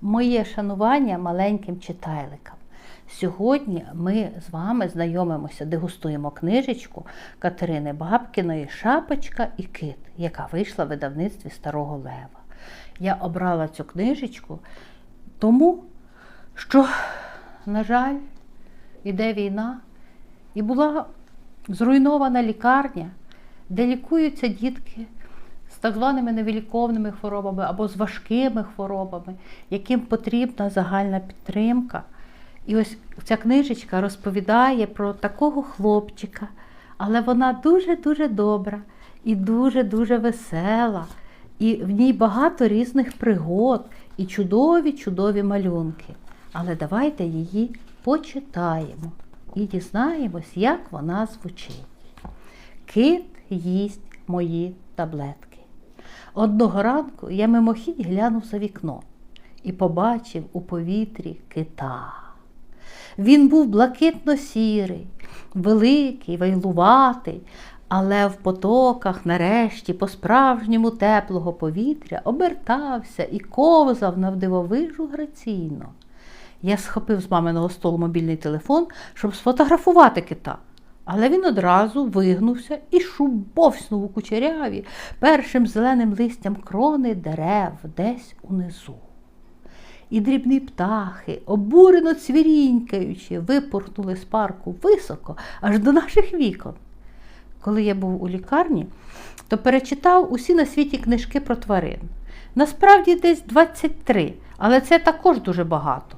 Моє шанування маленьким читайликам. Сьогодні ми з вами знайомимося, дегустуємо книжечку Катерини Бабкіної Шапочка і кит, яка вийшла в видавництві Старого Лева. Я обрала цю книжечку тому, що, на жаль, іде війна, і була зруйнована лікарня, де лікуються дітки з так званими невиліковними хворобами або з важкими хворобами, яким потрібна загальна підтримка. І ось ця книжечка розповідає про такого хлопчика, але вона дуже-дуже добра і дуже-дуже весела. І в ній багато різних пригод і чудові, чудові малюнки. Але давайте її почитаємо і дізнаємось, як вона звучить. Кит їсть мої таблетки. Одного ранку я мимохідь глянув за вікно і побачив у повітрі кита. Він був блакитно-сірий, великий, вайлуватий, але в потоках, нарешті, по-справжньому теплого повітря обертався і ковзав навдивовижу граційно. Я схопив з маминого столу мобільний телефон, щоб сфотографувати кита. Але він одразу вигнувся і шубовснув у кучеряві першим зеленим листям крони дерев десь унизу. І дрібні птахи, обурено цвірінькаючи, випорхнули з парку високо, аж до наших вікон. Коли я був у лікарні, то перечитав усі на світі книжки про тварин. Насправді десь 23, але це також дуже багато.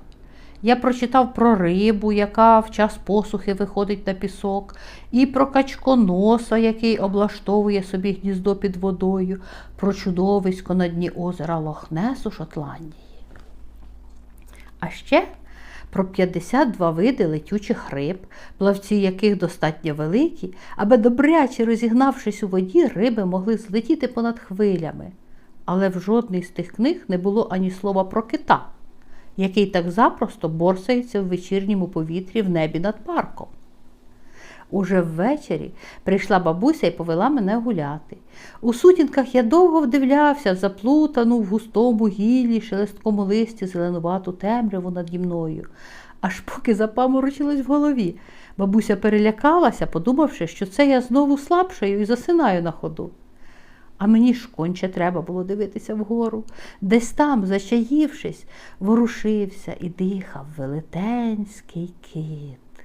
Я прочитав про рибу, яка в час посухи виходить на пісок, і про качконоса, який облаштовує собі гніздо під водою, про чудовисько на дні озера Лохнес у Шотландії. А ще про 52 види летючих риб, плавці яких достатньо великі, аби добряче розігнавшись у воді, риби могли злетіти понад хвилями. Але в жодній з тих книг не було ані слова про кита, який так запросто борсається в вечірньому повітрі в небі над парком. Уже ввечері прийшла бабуся і повела мене гуляти. У сутінках я довго вдивлявся в заплутану в густому гіллі, шелесткому листі зеленувату темряву наді мною, аж поки запаморочилось в голові. Бабуся перелякалася, подумавши, що це я знову слабшаю і засинаю на ходу. А мені ж конче треба було дивитися вгору. Десь там, зачаївшись, ворушився і дихав велетенський кит.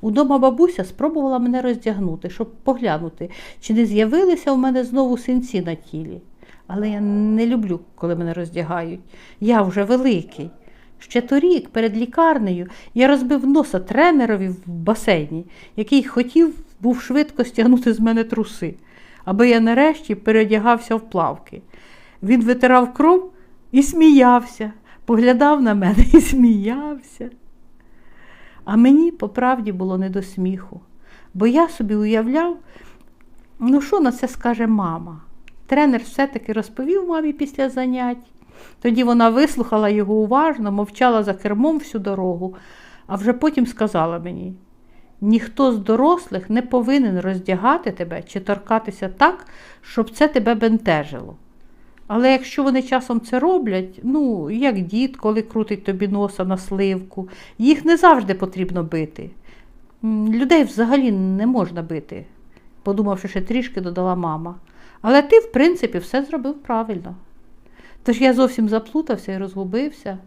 Удома бабуся спробувала мене роздягнути, щоб поглянути, чи не з'явилися в мене знову синці на тілі. Але я не люблю, коли мене роздягають. Я вже великий. Ще торік, перед лікарнею, я розбив носа тренерові в басейні, який хотів був швидко стягнути з мене труси, аби я нарешті передягався в плавки. Він витирав кров і сміявся, поглядав на мене і сміявся. А мені по правді було не до сміху, бо я собі уявляв, ну що на це скаже мама. Тренер все-таки розповів мамі після занять. Тоді вона вислухала його уважно, мовчала за кермом всю дорогу, а вже потім сказала мені: ніхто з дорослих не повинен роздягати тебе чи торкатися так, щоб це тебе бентежило. Але якщо вони часом це роблять, ну, як дід, коли крутить тобі носа на сливку, їх не завжди потрібно бити. Людей взагалі не можна бити, подумавши ще трішки, додала мама. Але ти, в принципі, все зробив правильно. Тож я зовсім заплутався і розгубився.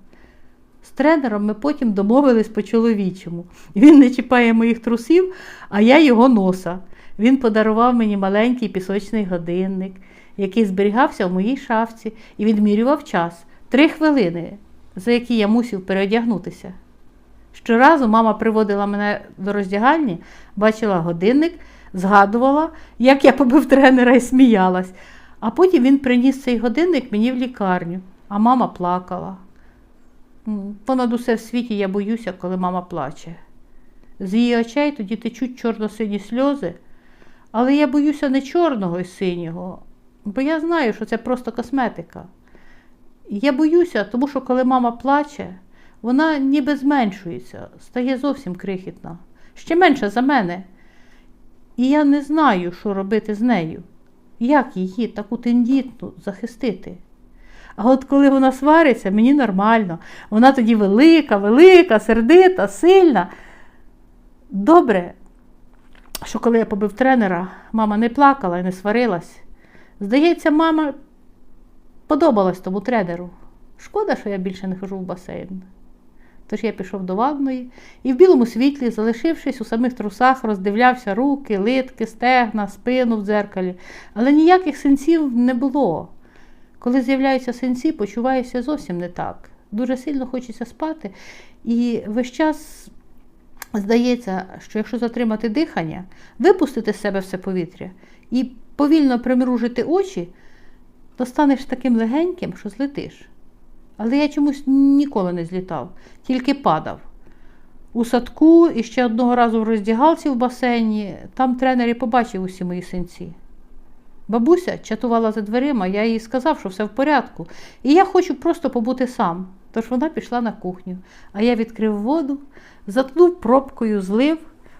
З тренером ми потім домовились по-чоловічому. Він не чіпає моїх трусів, а я його носа. Він подарував мені маленький пісочний годинник який зберігався в моїй шафці і відмірював час три хвилини, за які я мусив переодягнутися. Щоразу мама приводила мене до роздягальні, бачила годинник, згадувала, як я побив тренера і сміялась. А потім він приніс цей годинник мені в лікарню, а мама плакала. Понад усе в світі я боюся, коли мама плаче. З її очей тоді течуть чорно-сині сльози, але я боюся не чорного і синього, Бо я знаю, що це просто косметика. Я боюся, тому що коли мама плаче, вона ніби зменшується, стає зовсім крихітна, ще менша за мене. І я не знаю, що робити з нею, як її таку тендітну захистити. А от коли вона свариться, мені нормально. Вона тоді велика, велика, сердита, сильна. Добре, що коли я побив тренера, мама не плакала і не сварилась. Здається, мама подобалась тому тренеру. Шкода, що я більше не хожу в басейн. Тож я пішов до ванної і в білому світлі, залишившись у самих трусах, роздивлявся руки, литки, стегна, спину в дзеркалі, але ніяких синців не було. Коли з'являються синці, почуваюся зовсім не так. Дуже сильно хочеться спати, і весь час здається, що якщо затримати дихання, випустити з себе все повітря і повільно примружити очі, то станеш таким легеньким, що злетиш. Але я чомусь ніколи не злітав, тільки падав. У садку і ще одного разу в роздягалці в басейні, там тренер і побачив усі мої синці. Бабуся чатувала за дверима, я їй сказав, що все в порядку, і я хочу просто побути сам. Тож вона пішла на кухню, а я відкрив воду, заткнув пробкою, злив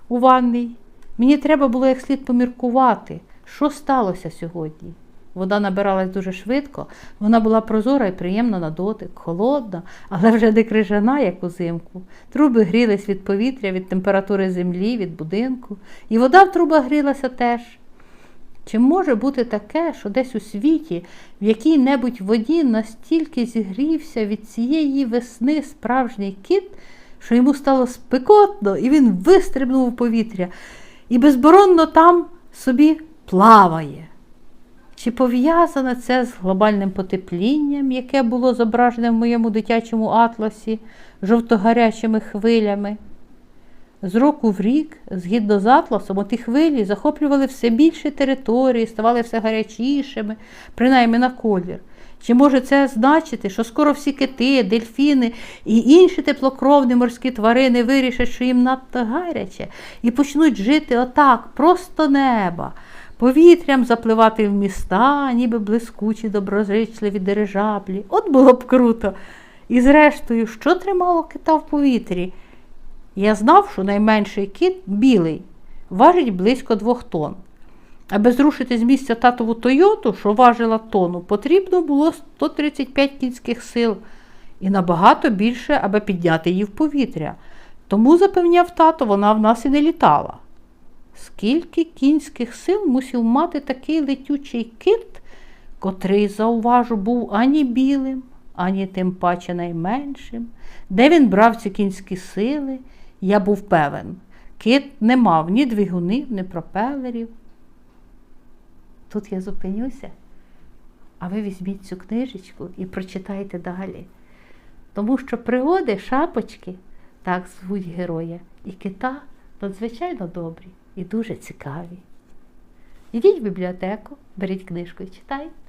у ванний. Мені треба було як слід поміркувати, що сталося сьогодні. Вода набиралась дуже швидко, вона була прозора і приємна на дотик, холодна, але вже не крижана, як узимку. Труби грілись від повітря, від температури землі, від будинку, і вода в трубах грілася теж. Чи може бути таке, що десь у світі, в якій-небудь воді настільки зігрівся від цієї весни справжній кіт, що йому стало спекотно, і він вистрибнув у повітря і безборонно там собі плаває? Чи пов'язане це з глобальним потеплінням, яке було зображене в моєму дитячому атласі жовтогарячими хвилями? З року в рік, згідно з атласом, оті хвилі захоплювали все більше території, ставали все гарячішими, принаймні на колір. Чи може це значити, що скоро всі кити, дельфіни і інші теплокровні морські тварини вирішать, що їм надто гаряче, і почнуть жити отак, просто неба, повітрям запливати в міста, ніби блискучі, доброзичливі дирижаблі. От було б круто. І зрештою, що тримало кита в повітрі? Я знав, що найменший кіт білий, важить близько двох тонн. Аби зрушити з місця татову Тойоту, що важила тонну, потрібно було 135 кінських сил і набагато більше, аби підняти її в повітря. Тому, запевняв тато, вона в нас і не літала. Скільки кінських сил мусів мати такий летючий кит, котрий, зауважу, був ані білим, ані тим паче найменшим. Де він брав ці кінські сили, я був певен. Кит не мав ні двигунів, ні пропелерів. Тут я зупинюся, а ви візьміть цю книжечку і прочитайте далі. Тому що пригоди шапочки, так звуть героя, і кита надзвичайно добрі і дуже цікаві. Ідіть в бібліотеку, беріть книжку і читайте.